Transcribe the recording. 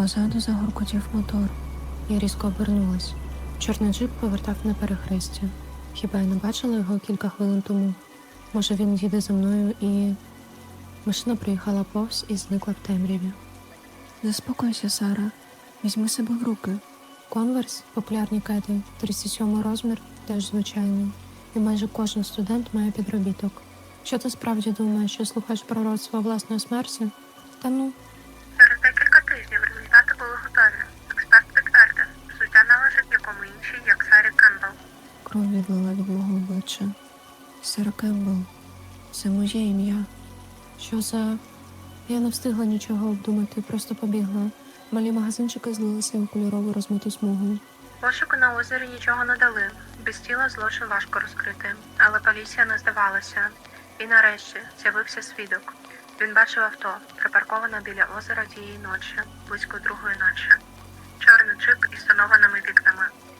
Позаду загуркотів мотор. Я різко обернулась. Чорний джип повертав на перехрестя. Хіба я не бачила його кілька хвилин тому? Може, він їде за мною і. Машина приїхала повз і зникла в темряві. Заспокойся, Сара. Візьми себе в руки. Конверс, популярні кети, 37 розмір, теж звичайний. І майже кожен студент має підробіток. Що ти справді думаєш, що слухаєш пророцтва власної смерті? Та ну, тижнів результати були готові. Експерт підтвердив, суття належить нікому іншій, як Сарі Кембл. кров відлила від мого обличчя. Сара Кембл. Це моє ім'я. Що за. Я не встигла нічого обдумати, просто побігла. Малі магазинчики злилися у кольорову розмиту смугу. Пошуки на озері нічого не дали. Без тіла злочин важко розкрити, але поліція не здавалася. І нарешті з'явився свідок. Він бачив авто, припарковане біля озера тієї ночі, близько другої ночі. Чорний джип і